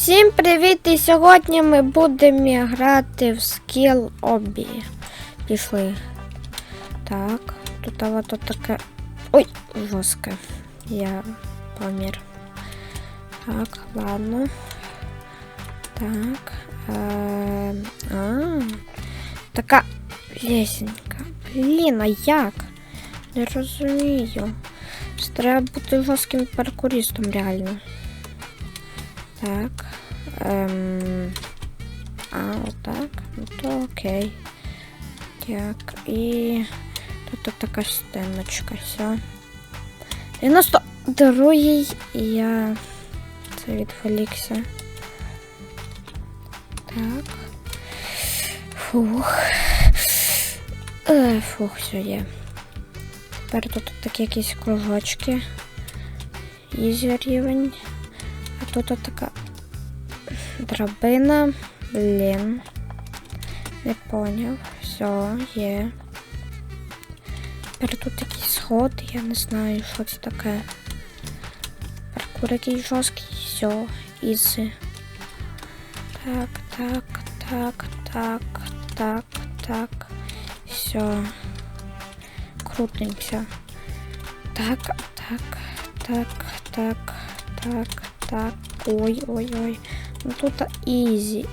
Всім привіт! І сьогодні ми будемо грати в скіл обі. Пішли. Так, тут вот таке. Ой, жорстке. Я помір. Так, ладно. Так. Е, а, така лесенька. Блін, а як? Не розумію. Треба бути жорстким паркуристом реально. Так. Ем... А, отак. Ну то окей. Так, і тут така стеночка, все. 92 я це відволікся. Так. Фух. Е, фух, все є. Тепер тут такі якісь кружочки. Ізі рівень. Тут така драбина. Блін. Не поняв. Все, є. Тепер тут такий сход, я не знаю, що це таке. Паркур якийсь жорсткий, все, ізі. Так, так, так, так, так, так. Все. Крутимся. Так, так, так, так, так, так. Ой, ой, ой. Ну тут ізі.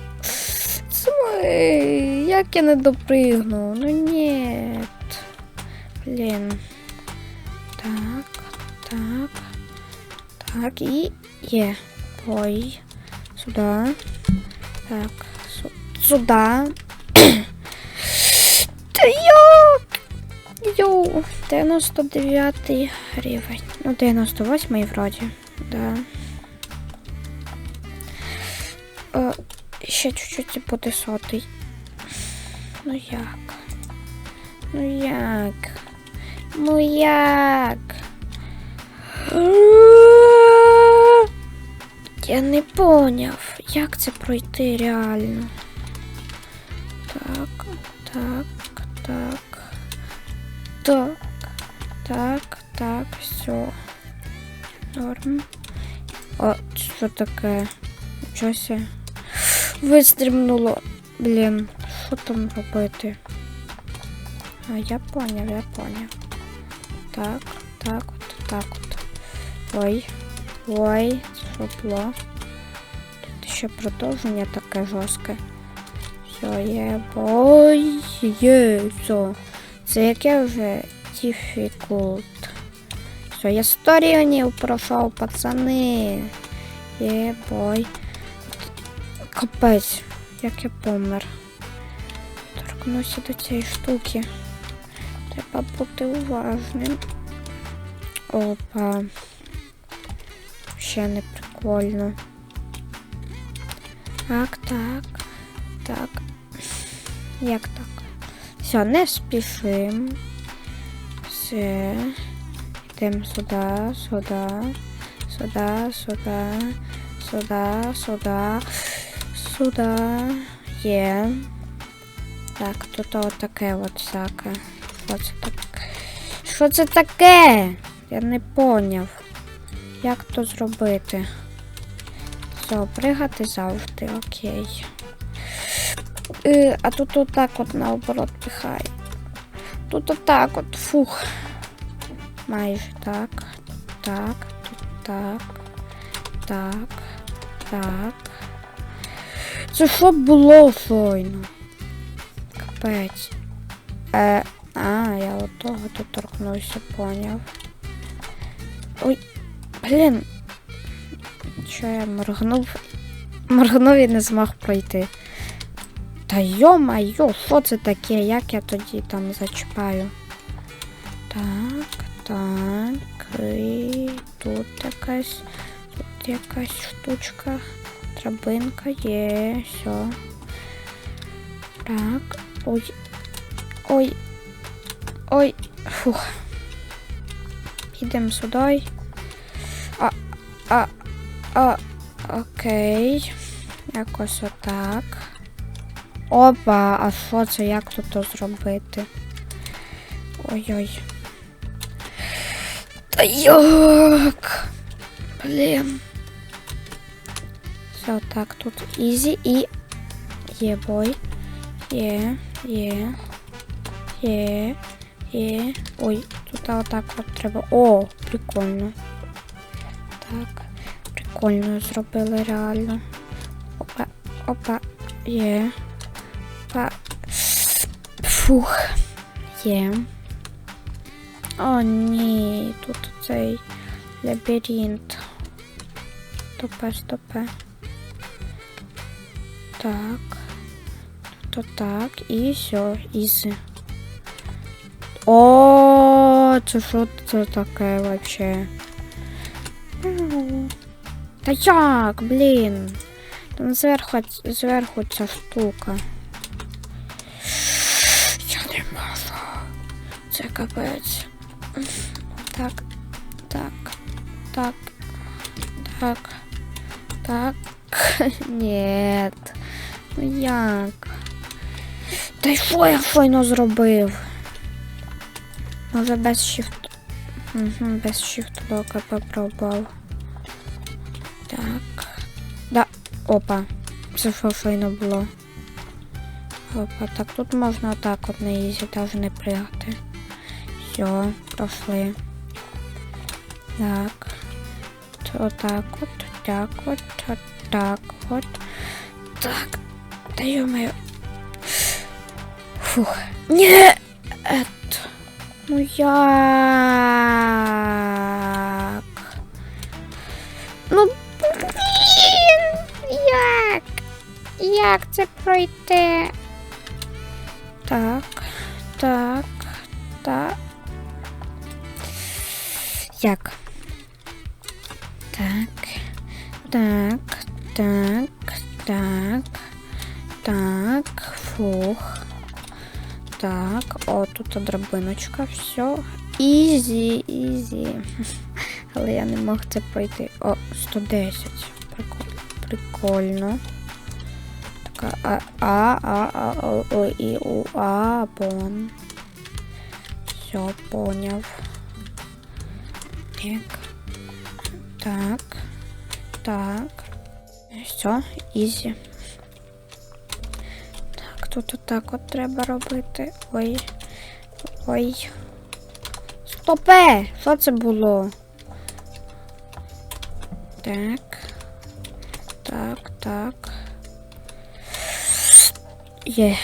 Як я не допригну? Ну ні. Блін. Так, так. Так, і є. Ой. Сюди. Так, сюди. Та як? Йоу, 99 рівень. Ну, 98 вроді. Да. Ще чуть-чуть і буде сотий. Ну як? Ну як? Ну як? Я не поняв, як це пройти реально. Так, так, так. Так, так, так, все. Норм. А, що таке? Нічого себе. Вистрибнуло. Блін, що там робити? А, я поняв, я поняв. Так, так, от, так от. Ой. Ой, що було? Тут ще продовження таке жорстке. Все, є. Ой, є, все. Це яке вже difficult. Все, я 100 рівнів пройшов, пацани. Є, бой. Капець, як я помер. Торкнуся до цієї штуки. Треба бути уважним. Опа. Ще не прикольно. Так, так, так. Як так? Все, не спішим. Все. Йдемо сюди, сюди, сюди, сюди, сюди, сюди, сюди. Є. Так, тут от таке от всяке. Що це таке? Що це таке? Я не поняв. Як то зробити? Все, пригати завжди, окей. Е, а тут отак от наоборот пихай. Тут отак от, фух. Майже так. Так, тут так. Так. Так. Це що було щойно? Капець. Е, а, я от того тут торкнувся, поняв. Ой, блін. Що я моргнув? Моргнув і не змог пройти. Та йо-майо, що це таке? Як я тоді там зачіпаю? Так, так. І тут якась. Тут якась штучка. Драбинка є, все. Так. Ой. Ой. Ой. Фух. Підемо сюди. А, а, а, окей. Якось отак. Опа, а що це? Як тут зробити? Ой-ой. Та як? Блін. Все так, тут ізі і. Є бой. Є, є. Є. Є. Ой, тут отак от треба. О, прикольно. Так. Прикольно зробили реально. Опа, опа, є. Опа. Фух. Є. О, ні, тут цей лабіринт. Стопе, стопе. Так. То так. І все, ізи. О, це що це таке вообще? Ну, Та як, блін? Там зверху, зверху ця штука. Я не можу. Це капець. Так, так, так, так, так. Нет. Ну як? Та й що я щойно зробив? Може без shift. Угу, без shift лока попробував. Так. Да. Опа. Це що щойно було. Опа, так тут можна отак от на ізі навіть не пригати. Все, пройшли. Так. Отак от, так от, так от. Так. Та ё-моё. Фух. Ні! Ет. Ну як? Ну, блін! Як? Як це пройти? Так, так, так. Як? Так, так, так, так, так, фух. Так, о, тут драбиночка, все. Ізі, ізі. Але я не мог це пройти. О, 110. Прикольно. Така, а, а, а, а, о, о, і, у, а, бон. Все, поняв. Так. Так. Так. Все, ізі. Тут отак от треба робити. Ой. Ой. Стопе! Що це було? Так. Так, так. Є.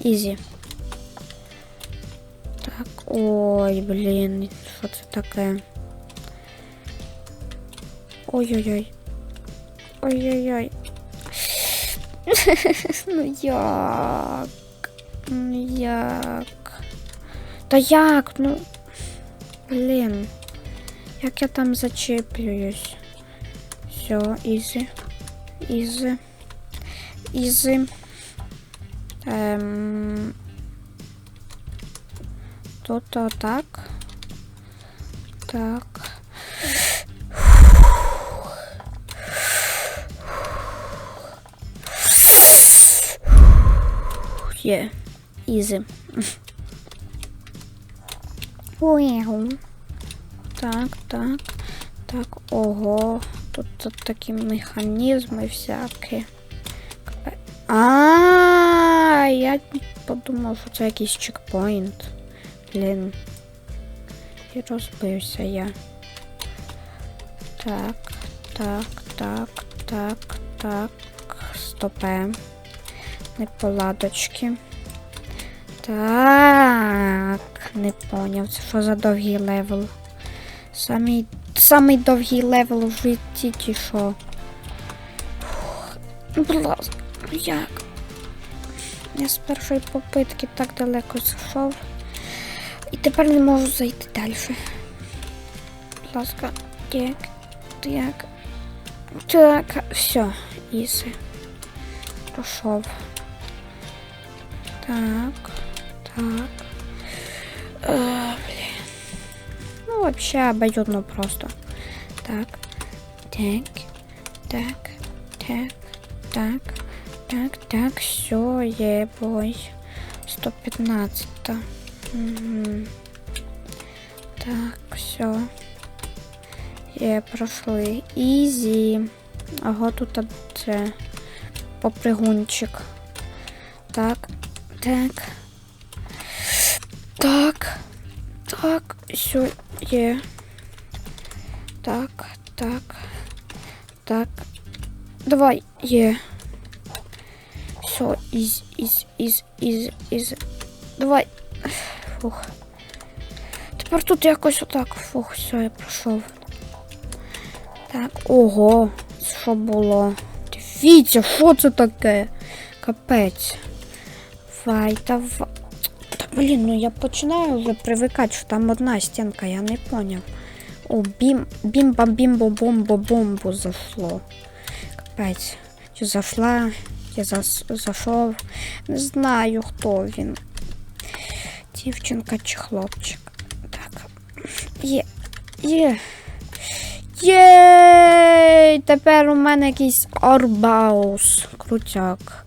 Ізі. Так. Ой, блін, що це таке? Ой-ой-ой. Ой-ой-ой. ну як? Ну як? Та як? Ну. Блін. Як я там зачеплююсь? Все, ізі. Ізі. Ізі. Ем... Тут отак. Так. Є. Ізі. Так, так. Так, ого. Тут, тут такі механізми всякі. А, я подумав, що це якийсь чекпоінт. Блін. І розбився я. Так, так, так, так, так. Стопе. Неполадочки. Так, не поняв. Це що за довгий левел? Самий, самий довгий левел у житті чи що? Будь як? Я з першої попитки так далеко зайшов. І тепер не можу зайти далі. Будь ласка, так, так. Так, все, іси. Пішов. Так, так. Э, блин. Ну, вообще обоюдно просто. Так, так, так, так, так, так, так, все, ебой. 115. Угу. Так, все. Є, пройшли. Ізі. Ага, тут це попригунчик. Так, так. Так. Так, все є. Так, так. Так. Давай, є. Все, із, із, із, із, із. Давай. Фух. Тепер тут якось отак. Фух, все, я пройшов. Так, ого, що було? Дивіться, що це таке? Капець. Вай, та ва... Та блін, ну я починаю вже привикати, що там одна стінка, я не поняв. О, бім, бімба бімбо бомбо бомбо зашло. Капець. Чи зайшла, чи зас, зайшов. Не знаю, хто він. Дівчинка чи хлопчик. Так. Є. Є. Єй! Тепер у мене якийсь орбаус. Крутяк.